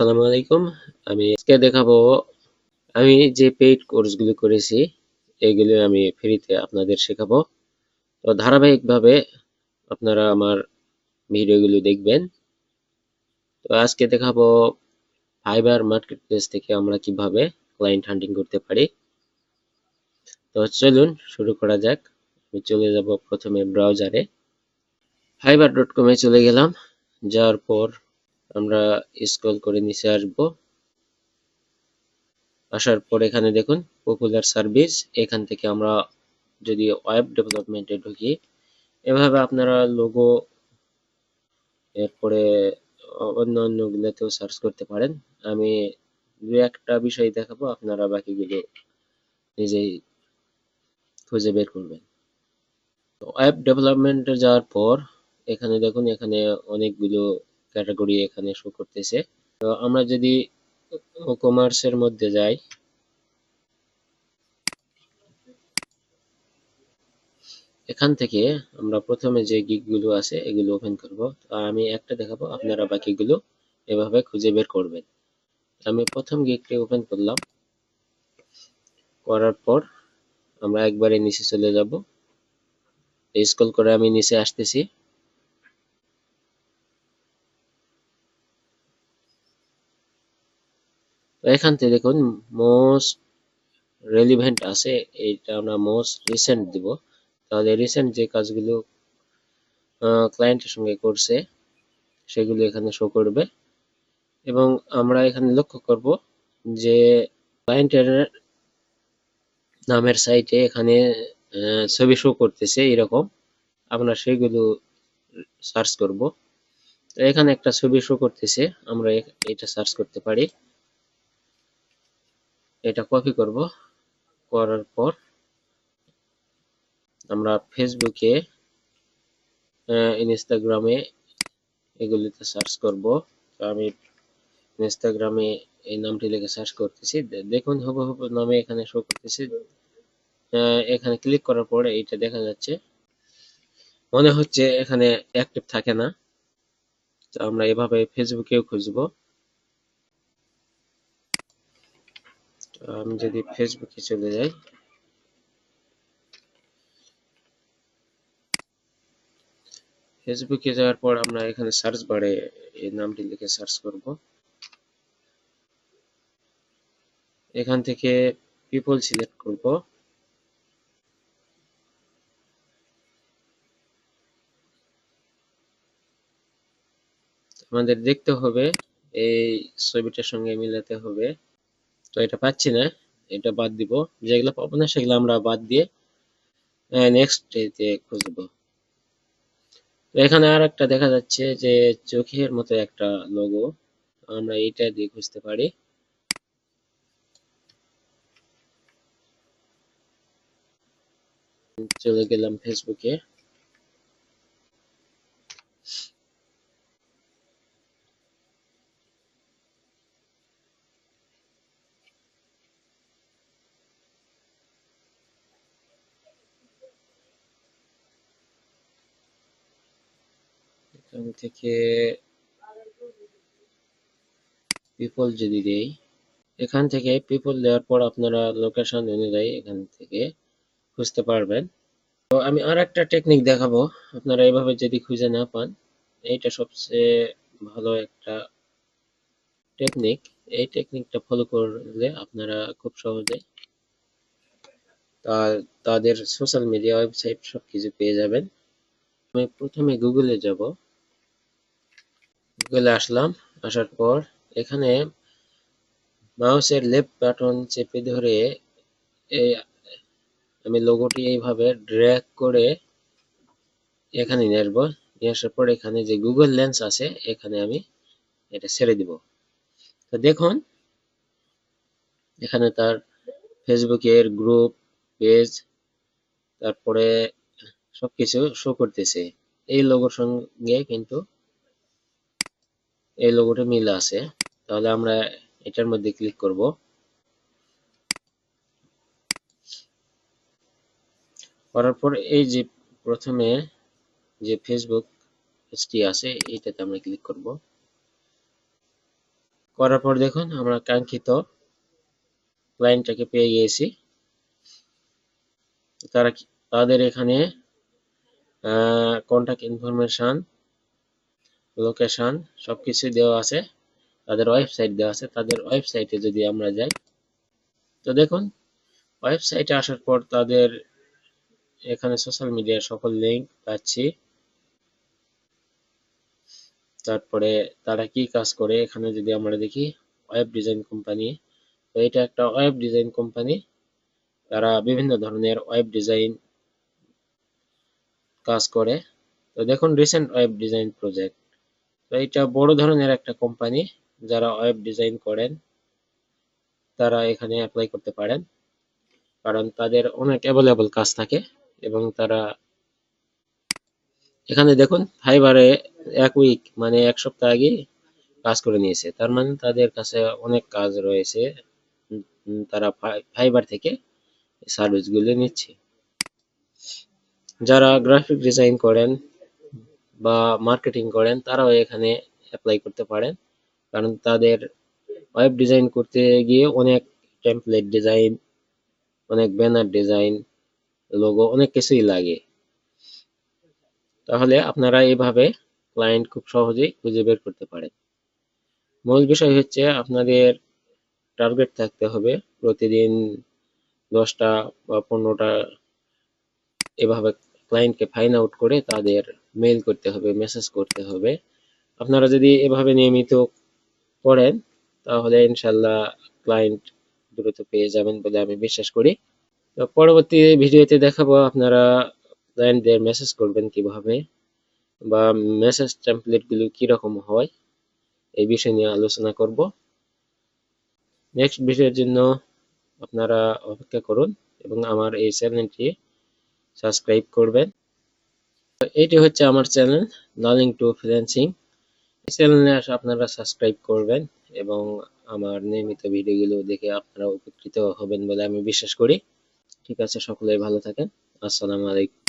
আসসালামু আলাইকুম। আমি আজকে দেখাবো, আমি যে পেইড কোর্সগুলো করেছি, এগুলো আমি ফ্রিতে আপনাদের শেখাবো। তো ধারাবাহিকভাবে আপনারা আমার ভিডিওগুলো দেখবেন। তো আজকে দেখাবো ফাইবার মার্কেট প্লেস থেকে আমরা কীভাবে ক্লায়েন্ট হান্টিং করতে পারি। তো চলুন শুরু করা যাক। আমি চলে যাব প্রথমে ব্রাউজারে ফাইবার ডট কমে চলে গেলাম। যাওয়ার পর আমরা স্ক্রল করে নিচে আসব। আসার পর এখানে দেখুন পপুলার সার্ভিস এখান থেকে আমরা যদি ওয়েব ডেভেলপমেন্টে ঢুকি, এভাবে আপনারা লোগো এরপরে অন্য অন্য গুলোতেও সার্চ করতে পারেন। আমি দু একটা বিষয় দেখাবো, আপনারা বাকিগুলো নিজেই খুঁজে বের করবেন। ওয়েব ডেভেলপমেন্টে যাওয়ার পর, এখানে দেখুন, এখানে অনেকগুলো ক্যাটাগরি এখানে শো করতেছে। তো আমরা যদি কমার্সের মধ্যে যাই, এখান থেকে আমরা প্রথমে যে গিগগুলো আছে, এগুলো ওপেন করব। আমি একটা দেখাবো, আপনারা বাকিগুলো এভাবে খুঁজে বের করবেন। আমি প্রথম গিগটি ওপেন করলাম। করার পর আমরা একবারে নিচে চলে যাব। স্ক্রল করে আমি নিচে আসতেছি। এখান থেকে দেখুন মোস্ট রেলিভেন্ট আছে এইটা আমরা মোস্ট রিসেন্ট দিব। তাহলে রিসেন্ট যে কাজগুলো ক্লায়েন্টের সঙ্গে করছে, সেগুলো এখানে শো করবে। এবং আমরা এখানে লক্ষ্য করব যে ক্লায়েন্টের নামের সাইটে এখানে ছবি শো করতেছে এরকম। আমরা সেগুলো সার্চ করব। এখানে একটা ছবি শো করতেছে, আমরা এটা সার্চ করতে পারি। এটা কপি করব। করার পর আমরা ফেসবুকে ইনস্টাগ্রামে এগুলিতে সার্চ করব। আমি ইনস্টাগ্রামে এই নামটি লিখে সার্চ করতেছি। দেখুন হবু হবু নামে এখানে শো করতেছে। এখানে ক্লিক করার পরে এইটা দেখা যাচ্ছে। মনে হচ্ছে এখানে অ্যাক্টিভ থাকে না। তো আমরা এভাবে ফেসবুকেও খুঁজবো। আমি যদি ফেসবুকে চলে যাই। ফেসবুকে যাওয়ার পর আমরা এখানে সার্চ বারে এই নামটি লিখে সার্চ করব। এখান থেকে পিপল সিলেক্ট করব। আমাদের দেখতে হবে, এই ছবিটার সঙ্গে মিলাতে হবে। তো এটা পাচ্ছি না, এটা বাদ দিব। যেগুলো পাবো না, সেগুলো আমরা বাদ দিয়ে নেক্সট এতে খুঁজব। তো এখানে আর একটা দেখা যাচ্ছে যে, চোখের মতো একটা লোগো আমরা এইটা দিয়ে খুঁজতে পারি। চলে গেলাম ফেসবুকে এখান থেকে পিপল যদি দেই, এখান থেকে পিপল দেওয়ার পর আপনারা লোকেশন অনুযায়ী এখান থেকে খুঁজতে পারবেন। তো আমি আর একটা টেকনিক দেখাবো। আপনারা এইভাবে যদি খুঁজে না পান, এইটা সবচেয়ে ভালো একটা টেকনিক এই টেকনিকটা ফলো করলে আপনারা খুব সহজে তা, তাদের সোশ্যাল মিডিয়া ওয়েবসাইট সবকিছু পেয়ে যাবেন। আমি প্রথমে গুগলে যাব। গুগলে আসলাম, আসার পর এখানে মাউসের লেফট বাটন চেপে ধরে এই আমি লোগোটি এইভাবে ড্র্যাগ করে এখানে নিয়ে আসব। নিয়ে আসার পর এখানে যে গুগল লেন্স আছে, এখানে আমি এটা ছেড়ে দিব। তো দেখুন, এখানে তার ফেসবুকের গ্রুপ পেজ তারপরে সবকিছু শো করতেছে। এই লোগোর সঙ্গে কিন্তু এই লোগোটা মিল আছে। তাহলে আমরা এটার মধ্যে ক্লিক করব। করার পর এই যে প্রথমে যে ফেসবুক পেজটি আছে, এইটাতে আমরা ক্লিক করব। করার পর দেখুন, আমরা কাঙ্ক্ষিত ক্লায়েন্টটাকে পেয়ে গিয়েছি। তারা তাদের এখানে কন্ট্যাক্ট ইনফরমেশন লোকেশন সবকিছু দেওয়া আছে। তাদের ওয়েবসাইট দেওয়া আছে। তাদের ওয়েবসাইটে যদি আমরা যাই, তো দেখুন ওয়েবসাইটে আসার পর তাদের এখানে সোশ্যাল মিডিয়ার সকল লিংক পাচ্ছি। তারপরে তারা কি কাজ করে? এখানে যদি আমরা দেখি ওয়েব ডিজাইন কোম্পানি তো এটা একটা ওয়েব ডিজাইন কোম্পানি তারা বিভিন্ন ধরনের ওয়েব ডিজাইন কাজ করে। তো দেখুন রিসেন্ট ওয়েব ডিজাইন প্রজেক্ট তো এটা বড় ধরনের একটা কোম্পানি যারা ওয়েব ডিজাইন করেন, তারা এখানে অ্যাপ্লাই করতে পারেন। কারণ তাদের অনেক অ্যাভেলেবল কাজ থাকে এবং তারা এখানে দেখুন ফাইবারে এক উইক মানে এক সপ্তাহ আগে কাজ করে নিয়েছে। তার মানে তাদের কাছে অনেক কাজ রয়েছে তারা ফাই- ফাইবার থেকে সার্ভিসগুলো নিচ্ছে। যারা গ্রাফিক ডিজাইন করেন বা মার্কেটিং করেন, তারাও এখানে অ্যাপ্লাই করতে পারেন। কারণ তাদের ওয়েব ডিজাইন করতে গিয়ে অনেক টেমপ্লেট ডিজাইন অনেক ব্যানার ডিজাইন লোগো অনেক কিছুই লাগে। তাহলে আপনারা এভাবে ক্লায়েন্ট খুব সহজেই খুঁজে বের করতে পারেন। মূল বিষয় হচ্ছে আপনাদের টার্গেট থাকতে হবে প্রতিদিন দশটা বা পনেরোটা এভাবে ক্লায়েন্টকে ফাইন আউট করে তাদের মেইল করতে হবে মেসেজ করতে হবে। আপনারা যদি এভাবে নিয়মিত করেন তাহলে ইনশাল্লাহ ক্লায়েন্ট দ্রুত পেয়ে যাবেন বলে আমি বিশ্বাস করি। তো পরবর্তী ভিডিওতে দেখাবো আপনারা ক্লায়েন্টদের মেসেজ করবেন কীভাবে বা মেসেজ টেমপ্লেটগুলো কীরকম হয়, এই বিষয় নিয়ে আলোচনা করব। নেক্সট ভিডিওর জন্য আপনারা অপেক্ষা করুন এবং আমার এই চ্যানেলটি সাবস্ক্রাইব করবেন। এটি হচ্ছে আমার চ্যানেল লার্নিং টু ফ্রিল্যান্সিং এই চ্যানেলে আপনারা সাবস্ক্রাইব করবেন এবং আমার নিয়মিত ভিডিওগুলো দেখে আপনারা উপকৃত হবেন বলে আমি বিশ্বাস করি। ঠিক আছে সকলেই ভালো থাকেন। আসসালামু আলাইকুম।